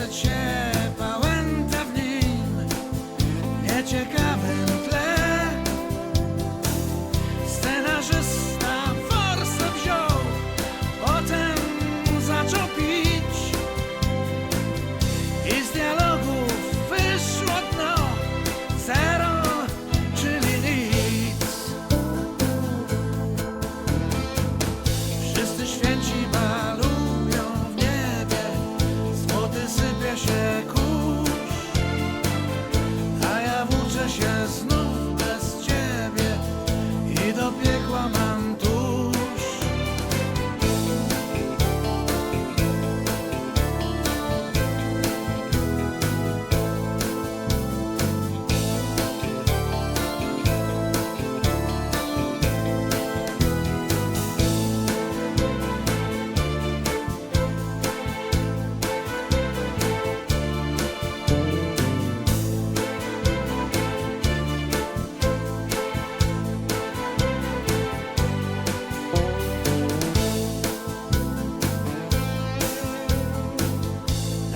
such a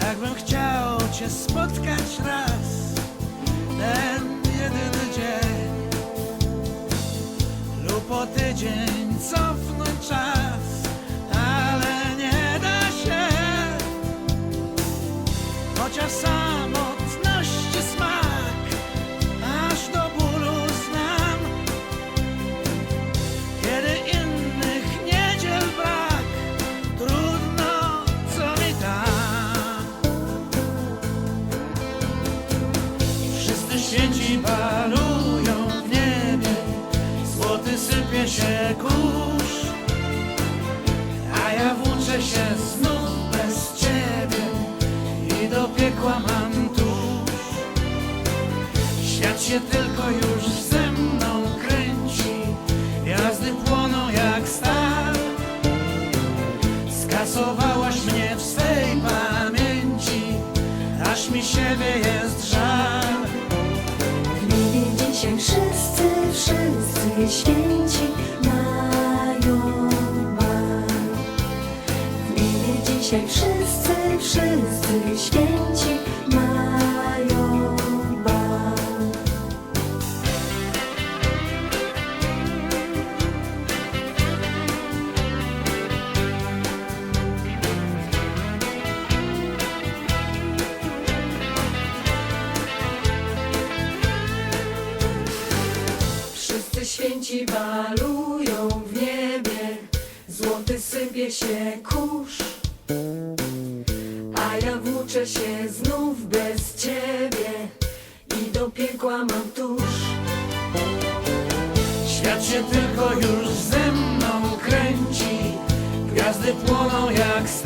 Jakbym chciał cię spotkać raz, ten jedyny dzień, lub o tydzień cofnąć czas, ale nie da się, chociaż samotności Wszyscy święci balują w niebie, złoty sypie się kurz, a ja włóczę się znów bez ciebie i do piekła mam tuż. Świat się tylko już ze mną kręci, jazdy płoną jak stal. Skasowałaś mnie w swej pamięci, aż mi siebie jest żal. Święci mają bal. W niebie dzisiaj wszyscy, wszyscy święci święci balują w niebie, złoty sypie się kurz. A ja włóczę się znów bez ciebie i do piekła mam tuż. Świat się tylko już ze mną kręci, gwiazdy płoną jak.